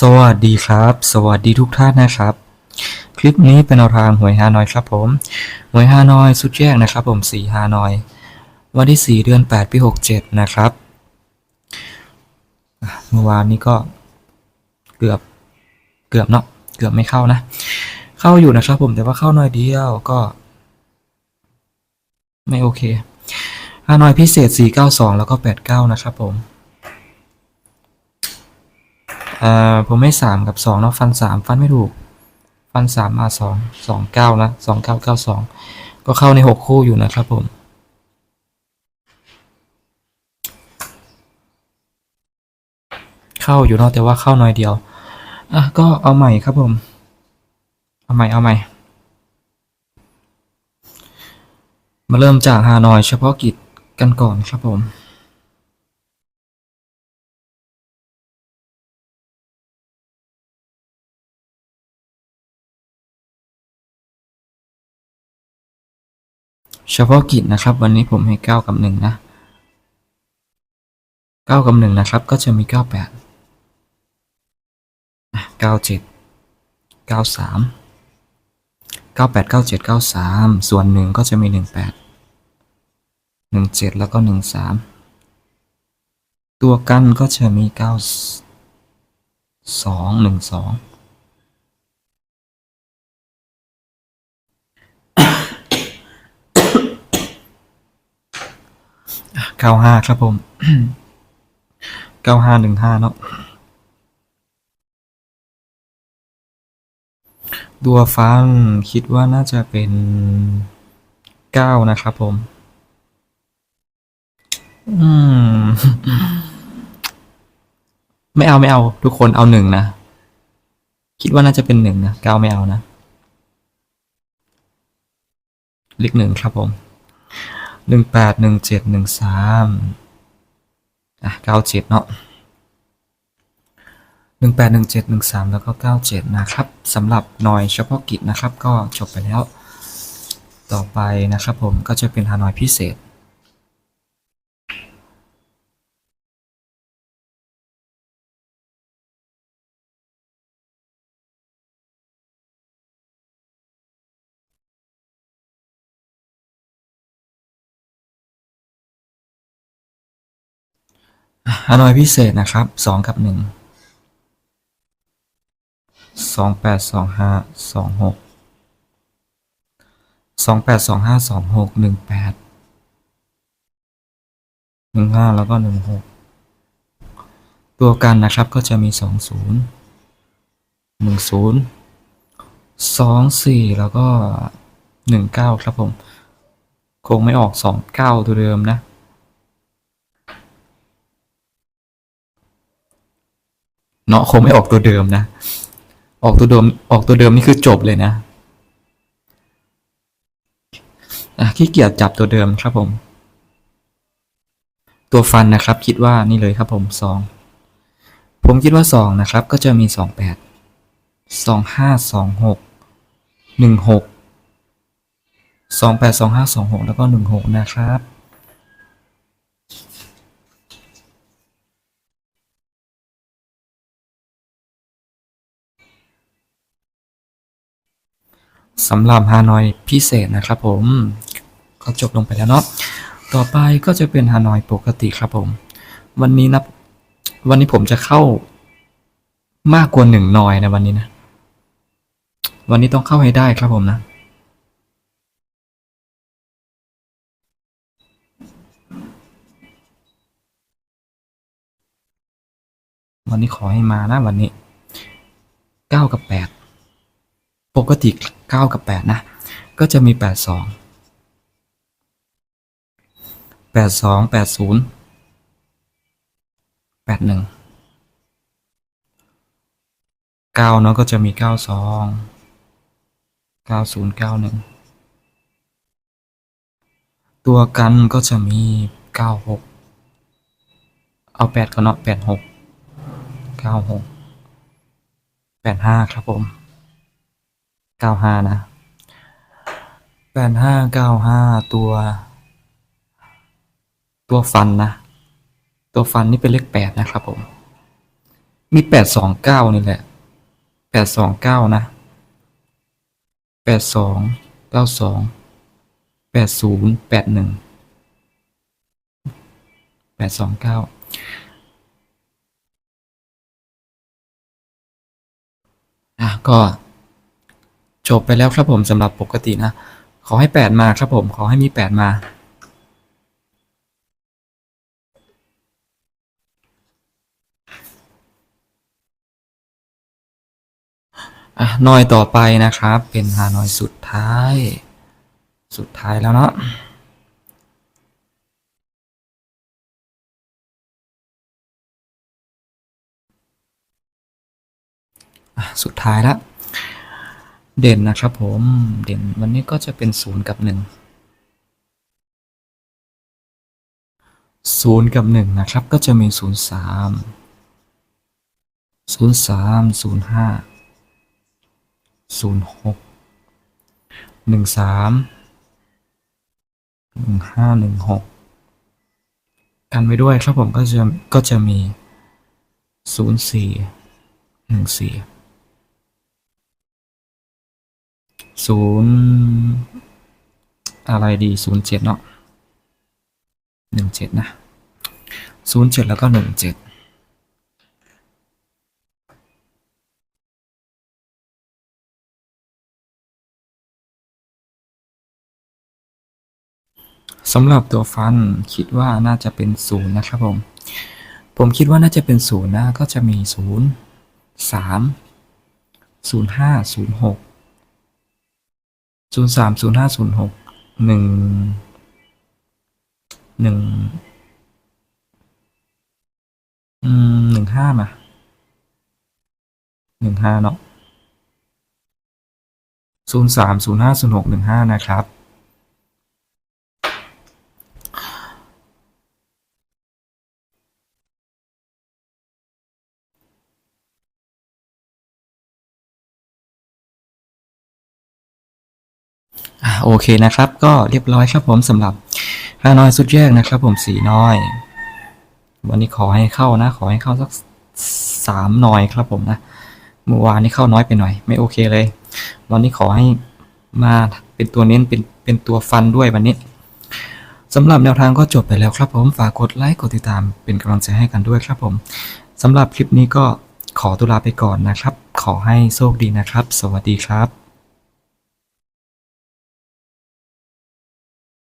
สวัสดีครับ สวัสดีทุกท่านนะครับ คลิปนี้เป็นแนวทางหวยฮานอยครับผมหวยฮานอยสุดแยกนะครับ ผมสีฮานอย วันที่4เดือน8ปี67นะครับเมื่อวานนี้ก็เกือบเกือบเนาะเกือบไม่เข้านะ เข้าอยู่นะครับผมแต่ว่าเข้าน้อยเดียวก็ ไม่โอเคฮานอยพิเศษ492แล้วก็89นะครับผม อ่าผมไม่สามกับสองเนาะฟันสามฟันไม่ถูก ฟันสามมาสองสองเก้านะสองเก้าเก้าสองก็เข้าในหกคู่อยู่นะครับผมเข้าอยู่เนาะแต่ว่าเข้าน้อยเดียว อะก็เอาใหม่ครับผม เอาใหม่เอาใหม่ มาเริ่มจากฮานอยเฉพาะกิจกันก่อนครับผม เฉพาะกิจนะครับ วันนี้ผมให้ 9 กับ 1 นะ 9 กับ 1 นะครับ ก็จะมี 98 97 93 98 97 93 ส่วน 1 ก็จะมี 18 17 แล้วก็ 13 ตัวกันก็จะมี 9 2 1 2 เก้าห้าครับผมเก้าห้าหนึ่งห้าเนาะตัวฟันคิดว่าน่าจะเป็นเก้านะครับผม อืม ไม่เอาไม่เอา ทุกคนเอาหนึ่งนะ คิดว่าน่าจะเป็นหนึ่งนะเก้าไม่เอานะเลขหนึ่งครับผม หนึ่งแปดหนึ่งเจ็ดหนึ่งสามอะเก้าเจ็ดเนาะหนึ่งแปดหนึ่งเจ็ดหนึ่งสามแล้วก็เก้าเจ็ดนะครับสำหรับหน่อยเฉพาะกิจนะครับ ก็จบไปแล้ว ต่อไปนะครับผมก็จะเป็นฮานอยพิเศษ ฮานอยพิเศษนะครับสองกับหนึ่งสองแปดสองห้าสองหกสองแปดสองห้าสองหกหนึ่งแปดหนึ่งห้าแล้วก็หนึ่งหกตัวกันนะครับก็จะมีสองศูนย์หนึ่งศูนย์สองสี่แล้วก็หนึ่งเก้าครับผม คงไม่ออกสองเก้าตัวเดิมนะ เนาะคงไม่ออกตัวเดิมนะ ออกตัวเดิมออกตัวเดิมนี่คือจบเลยนะอะขี้เกียจจับตัวเดิมครับผม ตัวฟันนะครับ คิดว่านี่เลยครับผมสองผมคิดว่าสองนะครับ ก็จะมีสองแปดสองห้าสองหกหนึ่งหกสองแปดสองห้าสองหกแล้วก็หนึ่งหกนะครับ สำหรับฮานอยพิเศษนะครับผม ก็จบลงไปแล้วเนาะต่อไปก็จะเป็นฮานอยปกติครับผม วันนี้นะวันนี้ผมจะเข้ามากกว่าหนึ่งนอยนะวันนี้นะ วันนี้ต้องเข้าให้ได้ครับผมนะวันนี้ขอให้มานะวันนี้เก้ากับแปด ปกติเก้ากับแปดนะ ก็จะมีแปดสองแปดสองแปดศูนย์แปดหนึ่งเก้าเนาะก็จะมีเก้าสองเก้าศูนย์เก้าหนึ่งตัวกันก็จะมีเก้าหกเอาแปดก็เนาะแปดหกเก้าหกแปดห้าครับผม เก้าห้านะแปดห้าเก้าห้าตัว ตัวฟันนะ ตัวฟันนี่เป็นเลขแปดนะครับผม มีแปดสองเก้านี่แหละแปดสองเก้านะแปดสองเก้าสองแปดศูนย์แปดหนึ่งแปดสองเก้าอะก็ จบไปแล้วครับผมสำหรับปกตินะ ขอให้แปดมาครับผม ขอให้มีแปดมาอะหน่อยต่อไปนะครับ เป็นฮานอยสุดท้าย สุดท้ายแล้วเนาะอะสุดท้ายและ เด่นนะครับผมเด่นวันนี้ก็จะเป็นศูนย์กับหนึ่งศูนย์กับหนึ่งนะครับ ก็จะมีศูนย์สามศูนย์สามศูนย์ห้าศูนย์หกหนึ่งสามหนึ่งห้าหนึ่งหกกันไว้ด้วยครับผมก็จะก็จะมีศูนย์สี่หนึ่งสี่ ศูนย์อะไรดีศูนย์เจ็ดเนาะหนึ่งเจ็ดนะศูนย์เจ็ดแล้วก็หนึ่งเจ็ดสำหรับตัวฟันคิดว่าน่าจะเป็นศูนย์นะครับผม ผมคิดว่าน่าจะเป็นศูนย์นะ ก็จะมีศูนย์สามศูนย์ห้าศูนย์หก ศูนย์สามศูนย์ห้าศูนย์หกหนึ่งหนึ่งอืมหนึ่งห้ามาหนึ่งห้าเนาะศูนย์สามศูนย์ห้าศูนย์หกหนึ่งห้านะครับ อะ โอเคนะครับ ก็เรียบร้อยครับผมสำหรับฮานอยสุดแยกนะครับ ผมสีน้อย วันนี้ขอให้เข้านะ ขอให้เข้าสักสามหน่อยครับผมนะเมื่อวานนี้เข้าน้อยไปหน่อย ไม่โอเคเลย วันนี้ขอให้มาเป็นตัวเน้นเป็นเป็นตัวฟันด้วยวันนี้สำหรับแนวทางก็จบไปแล้วครับผมฝากกดไลค์กดติดตามเป็นกำลังใจให้กันด้วยครับผมสำหรับคลิปนี้ก็ขอตุลาไปก่อนนะครับ ขอให้โชคดีนะครับ สวัสดีครับ